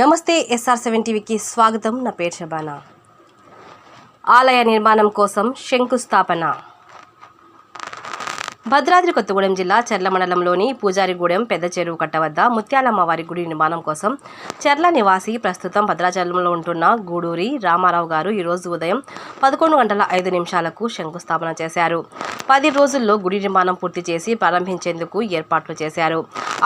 నమస్తే SR seven టీవీకి స్వాగతం. నా పేరు శబానా. ఆలయ నిర్మాణం కోసం శంకుస్థాపన. భద్రాద్రి కొత్తగూడెం జిల్లా చెర్ల మండలంలోని పూజారిగూడెం పెద్ద చెరువు కట్ట వద్ద ముత్యాలమ్మవారి గుడి నిర్మాణం కోసం చెర్ల నివాసి ప్రస్తుతం భద్రాచలంలో ఉంటున్న గూడూరి రామారావు గారు ఈరోజు ఉదయం పదకొండు గంటల ఐదు నిమిషాలకు శంకుస్థాపన చేశారు. పది రోజుల్లో గుడి నిర్మాణం పూర్తి చేసి ప్రారంభించేందుకు ఏర్పాట్లు చేశారు.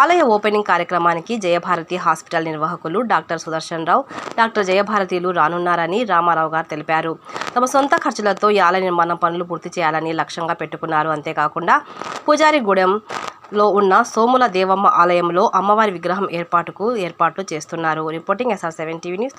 ఆలయ ఓపెనింగ్ కార్యక్రమానికి జయభారతి హాస్పిటల్ నిర్వాహకులు డాక్టర్ సుదర్శన్ రావు డాక్టర్ జయభారతిలు రానున్నారని రామారావు గారు తెలిపారు. తమ సొంత ఖర్చులతో ఈ ఆలయ నిర్మాణం పనులు పూర్తి చేయాలని లక్ష్యంగా పెట్టుకున్నారు. అంతేకాకుండా పూజారిగూడెంలో ఉన్న సోముల దేవమ్మ ఆలయంలో అమ్మవారి విగ్రహం ఏర్పాటుకు ఏర్పాట్లు చేస్తున్నారు. Reporting SR seven TV news